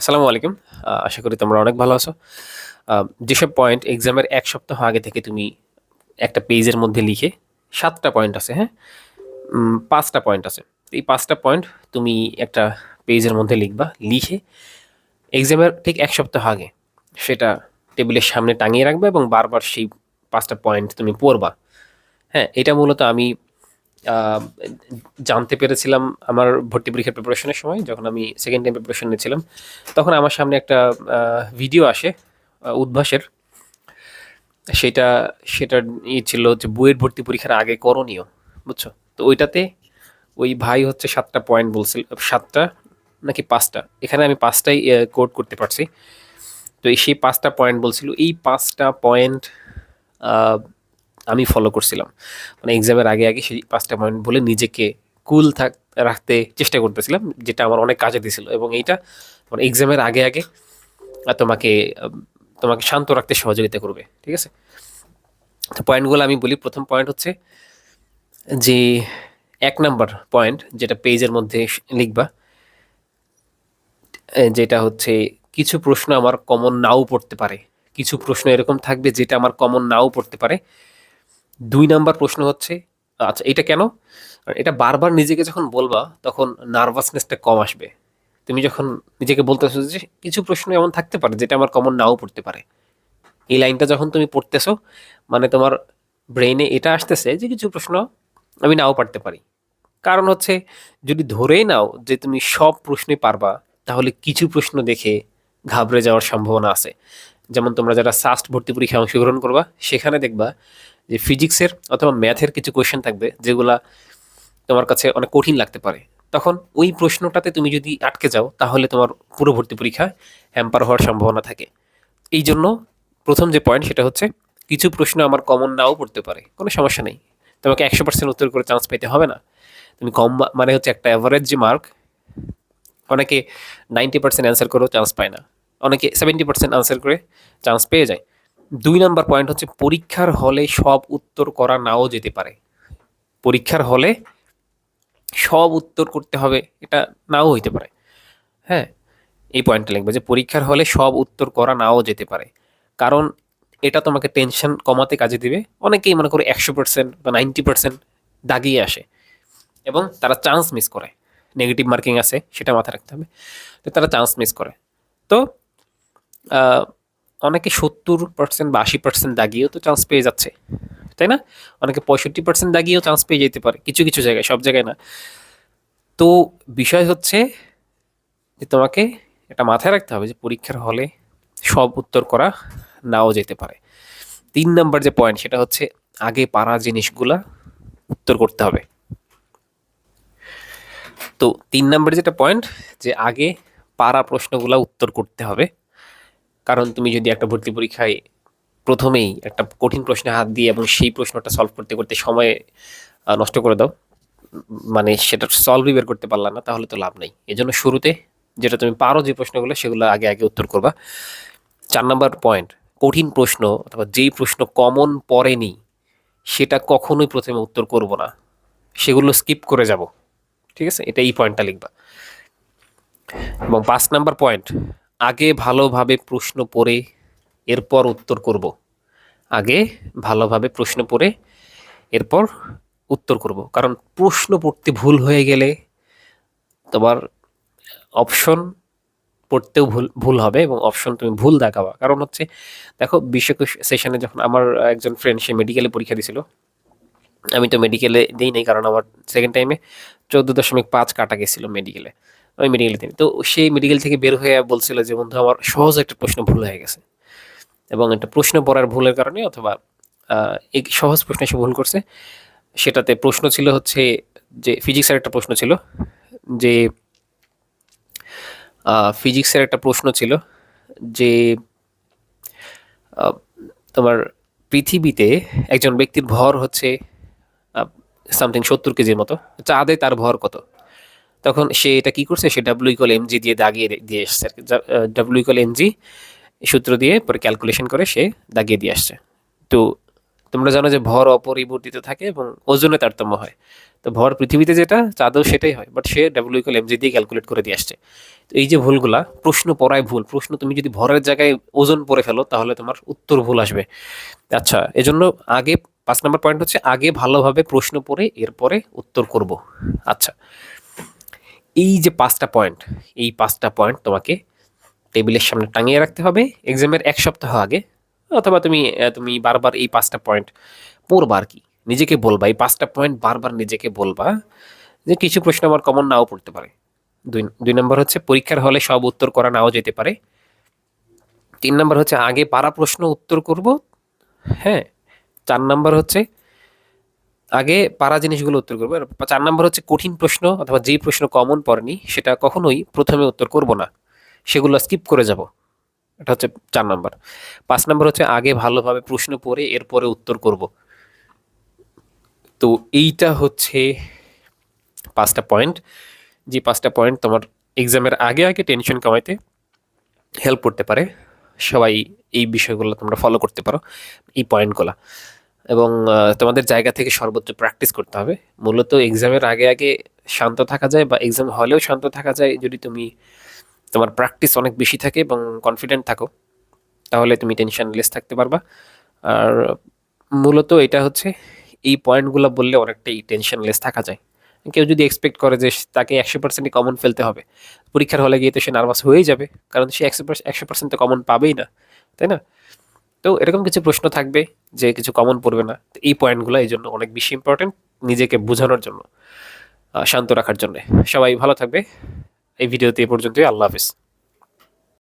আসসালামু আলাইকুম। আশা করি তোমরা অনেক ভালো আছো। যেসব পয়েন্ট এক্সামের এক সপ্তাহ আগে থেকে তুমি একটা পেজের মধ্যে লিখে সাতটা পয়েন্ট আছে হ্যাঁ? পাঁচটা পয়েন্ট আছে। এই পাঁচটা পয়েন্ট তুমি একটা পেজের মধ্যে লিখবা, লিখে এক্সামের ঠিক এক সপ্তাহ আগে সেটা টেবিলের সামনে টাঙিয়ে রাখবে এবং বারবার সেই পাঁচটা পয়েন্ট তুমি পড়বা। হ্যাঁ এটা মূলত আমি জানতে পেরেছিলাম আমার ভর্তি পরীক্ষার প্রিপারেশনের সময়, যখন আমি সেকেন্ড টাইম প্রিপারেশন নিয়েছিলাম, তখন আমার সামনে একটা ভিডিও আসে উদ্ভাসের। সেটা, সেটার ই ছিল যে বইয়ের ভর্তি পরীক্ষার আগে করণীয়, বুঝছ? তো ওইটাতে ওই ভাই হচ্ছে সাতটা পয়েন্ট বলছিল, সাতটা নাকি পাঁচটা? এখানে আমি পাঁচটাই কোড করতে পারছি। তো সেই পাঁচটা পয়েন্ট বলছিল, এই পাঁচটা পয়েন্ট আমি ফলো করছিলাম। মানে এক্সামের আগে আগে সেই পাঁচটা পয়েন্ট বলে নিজেকে কুল থাক, রাখতে চেষ্টা করতেছিলাম, যেটা আমার অনেক কাজে দিছিল এবং এইটা মানে এক্সামের আগে আগে তোমাকে তোমাকে শান্ত রাখতে সহযোগিতা করবে, ঠিক আছে? তো পয়েন্টগুলো আমি বলি। প্রথম পয়েন্ট হচ্ছে যে এক নাম্বার পয়েন্ট যেটা পেজের মধ্যে লিখবা যেটা হচ্ছে কিছু প্রশ্ন আমার কমন নাও পড়তে পারে। কিছু প্রশ্ন এরকম থাকবে যেটা আমার কমন নাও পড়তে পারে। দুই নাম্বার প্রশ্ন হচ্ছে আচ্ছা এটা কেন? এটা বারবার নিজেকে যখন বলবা, তখন নার্ভাসনেসটা কম আসবে। তুমি যখন নিজেকে বলতেছো যে, কিছু প্রশ্ন এমন থাকতে পারে যেটা আমার কমন নাও পড়তে পারে। এই লাইনটা যখন তুমি পড়তেছো মানে তোমার ব্রেইনে এটা আসতেছে যে, কিছু প্রশ্ন আমি নাও পারতে পারি। কারণ হচ্ছে, যদি ধরেই নাও যে, তুমি সব প্রশ্নে পারবা, তাহলে কিছু প্রশ্ন দেখে ঘাবড়ে যাওয়ার সম্ভাবনা আছে। যেমন তোমরা যারা সাস্ট ভর্তি পরীক্ষায় অংশগ্রহণ করবা, সেখানে দেখবা যে ফিজিক্সের অথবা ম্যাথের কিছু কোয়েশ্চেন থাকবে, যেগুলা তোমার কাছে অনেক কঠিন লাগতে পারে। তখন ওই প্রশ্নটাতে তুমি যদি আটকে যাও, তাহলে তোমার পুরো ভর্তি পরীক্ষায় হ্যাম্পার হওয়ার সম্ভাবনা থাকে। এই জন্য প্রথম যে পয়েন্ট সেটা হচ্ছে, কিছু প্রশ্ন আমার কমন নাও পড়তে পারে, কোনো সমস্যা নেই। তোমাকে একশো পার্সেন্ট উত্তর করে চান্স পেতে হবে না। তুমি কম মানে হচ্ছে একটা অ্যাভারেজ যে মার্ক অনেকে নাইনটি পার্সেন্ট অ্যান্সার করেও চান্স পায় না। অনেকে সেভেন্টি পার্সেন্ট আনসার করে চান্স পেয়ে যায়। দুই নাম্বার পয়েন্ট হচ্ছে পরীক্ষার হলে সব উত্তর করা নাও যেতে পারে। পরীক্ষার হলে সব উত্তর করতে হবে, এটা নাও হইতে পারে। হ্যাঁ এই পয়েন্টটা লিখবে যে পরীক্ষার হলে সব উত্তর করা নাও যেতে পারে। কারণ এটা তোমাকে টেনশন কমাতে কাজে দিবে। অনেকেই মনে করে একশো পার্সেন্ট বা নাইনটি পার্সেন্ট দাগিয়ে আসে এবং তারা চান্স মিস করে। নেগেটিভ মার্কিং আছে, সেটা মাথায় রাখতে হবে। তো তারা চান্স মিস করে। তো অনেকে সত্তর পার্সেন্ট বা আশি পার্সেন্ট দাগিয়েও তো চান্স পেয়ে যাচ্ছে, তাই না? অনেকে পঁয়ষট্টি পার্সেন্ট দাগিয়েও চান্স পেয়ে যেতে পারে, কিছু কিছু জায়গায়, সব জায়গায় না। তো বিষয় হচ্ছে যে তোমাকে এটা মাথায় রাখতে হবে যে পরীক্ষার হলে সব উত্তর করা নাও যেতে পারে। তিন নাম্বার যে পয়েন্ট সেটা হচ্ছে আগে পারা জিনিসগুলা উত্তর করতে হবে। তো তিন নাম্বার যেটা পয়েন্ট যে আগে পারা প্রশ্নগুলা উত্তর করতে হবে। কারণ তুমি যদি একটা ভর্তি পরীক্ষায় প্রথমেই একটা কঠিন প্রশ্নে হাত দিয়ে এবং সেই প্রশ্নটা সলভ করতে করতে সময় নষ্ট করে দাও মানে সেটা সলভই বের করতে পারলাম না, তাহলে তো লাভ নেই। এজন্য শুরুতে যেটা তুমি পারো যে প্রশ্নগুলো, সেগুলো আগে আগে উত্তর করবা। চার নাম্বার পয়েন্ট কঠিন প্রশ্ন অথবা যেই প্রশ্ন কমন পড়েনি, সেটা কখনোই প্রথমে উত্তর করব না। সেগুলো স্কিপ করে যাব। ঠিক আছে? এটা এই পয়েন্টটা লিখবা। এবং পাঁচ নাম্বার পয়েন্ট আগে ভালোভাবে প্রশ্ন পড়ে এরপর উত্তর করব। আগে ভালোভাবে প্রশ্ন পড়ে এরপর উত্তর করব। কারণ প্রশ্ন পড়তে ভুল হয়ে গেলে তোমার অপশন পড়তেও ভুল ভুল হবে এবং অপশন তুমি ভুল দেখাবা। কারণ হচ্ছে, দেখো বিশেষ সেশনে যখন আমার একজন ফ্রেন্ড সে মেডিকেলে পরীক্ষা দিছিল। আমি তো মেডিকেলে দিই নাই কারণ আমার সেকেন্ড টাইমে চোদ্দ দশমিক পাঁচ কাটা গেছিল মেডিকেলে আমি মেডিকেলে দিই তো সেই মেডিকেল থেকে বের হয়ে বলছিল যে, বন্ধু, আমার সহজ একটা প্রশ্ন ভুল হয়ে গেছে। এবং একটা প্রশ্ন পড়ার ভুলের কারণে অথবা এই সহজ প্রশ্ন সে ভুল করছে। সেটাতে প্রশ্ন ছিল হচ্ছে যে ফিজিক্সের একটা প্রশ্ন ছিল যে ফিজিক্সের একটা প্রশ্ন ছিল যে তোমার পৃথিবীতে একজন ব্যক্তির ভর হচ্ছে সামথিং সত্তর কেজির মতো। চাঁদে তার ভর কত? তখন সে এটা কি করছে? সে ডাব্লিউ ইকল এমজি দিয়ে দাগিয়ে দিয়ে এসছে ডাব্লিউ ইকল এমজি সূত্র দিয়ে পরে ক্যালকুলেশন করে সে দাগিয়ে দিয়ে আসছে। তো তোমরা জানো যে ভর অপরিবর্তিত থাকে এবং ওজনে তারতম্য হয়। তো ভর পৃথিবীতে যেটা, চাঁদেও সেটাই হয় বাট সে ডাব্লিউ ইকুয়াল এমজি দিয়ে ক্যালকুলেট করে দিয়ে আসছে। তো এই যে ভুলগুলা, প্রশ্ন পড়ায় ভুল। প্রশ্ন তুমি যদি ভরের জায়গায় ওজন পড়ে ফেলো, তাহলে তোমার উত্তর ভুল আসবে। আচ্ছা এজন্য আগে, পাঁচ নম্বর পয়েন্ট হচ্ছে, আগে ভালোভাবে প্রশ্ন পড়ে, এরপরে উত্তর করব। আচ্ছা এই যে পাঁচটা পয়েন্ট এই পাঁচটা পয়েন্ট তোমাকে টেবিলের সামনে টাঙিয়ে রাখতে হবে। এক্সামের এক সপ্তাহ আগে, অথবা তুমি তুমি বারবার এই পাঁচটা পয়েন্ট পড়বা আর কি। নিজেকে বলবা, এই পাঁচটা পয়েন্ট বারবার নিজেকে বলবা যে কিছু প্রশ্ন আমার কমন নাও পড়তে পারে। দুই দুই নম্বর হচ্ছে পরীক্ষার হলে সব উত্তর করা নাও যেতে পারে। তিন নম্বর হচ্ছে আগে পারা প্রশ্ন উত্তর করব হ্যাঁ। চার নম্বর হচ্ছে আগে পারা জিনিসগুলো উত্তর করব। চার নম্বর হচ্ছে কঠিন প্রশ্ন অথবা যেই প্রশ্ন কমন পড়েনি, সেটা কখনোই প্রথমে উত্তর করব না। সেগুলো স্কিপ করে যাব। এটা হচ্ছে চার নম্বর। পাঁচ নম্বর হচ্ছে আগে ভালোভাবে প্রশ্ন পড়ে এরপরে উত্তর করব। তো এইটা হচ্ছে পাঁচটা পয়েন্ট যে পাঁচটা পয়েন্ট তোমার এক্সামের আগে আগে টেনশন কমাইতে হেল্প করতে পারে। সবাই এই বিষয়গুলো তোমরা ফলো করতে পারো, এই পয়েন্টগুলো এবং তোমাদের জায়গা থেকে সর্বোচ্চ প্র্যাকটিস করতে হবে। মূলত এক্সামের আগে আগে শান্ত থাকা যায় বা এক্সাম হলেও শান্ত থাকা যায় যদি তুমি তোমার প্র্যাকটিস অনেক বেশি থাকে এবং কনফিডেন্ট থাকো, তাহলে তুমি টেনশন লেস থাকতে পারবা। আর মূলত এটা হচ্ছে এই পয়েন্টগুলো বললে অনেকটাই টেনশন লেস থাকা যায়। কেউ যদি এক্সপেক্ট করে যে তাকে একশো পার্সেন্টই কমন ফেলতে হবে, পরীক্ষার হলে গিয়ে তো সে নার্ভাস হয়েই যাবে, কারণ সে একশো পার্সেন্ট একশো পার্সেন্ট তো কমন পাবেই না, তাই না? তো এরকম কিছু প্রশ্ন থাকবে যে কিছু কমন পড়বে না। তো এই পয়েন্টগুলো এই জন্য অনেক বেশি ইম্পর্টেন্ট নিজেকে বোঝানোর জন্য শান্ত রাখার জন্য। সবাই ভালো থাকবে। এই ভিডিওতে এ পর্যন্তই। আল্লাহ হাফিজ।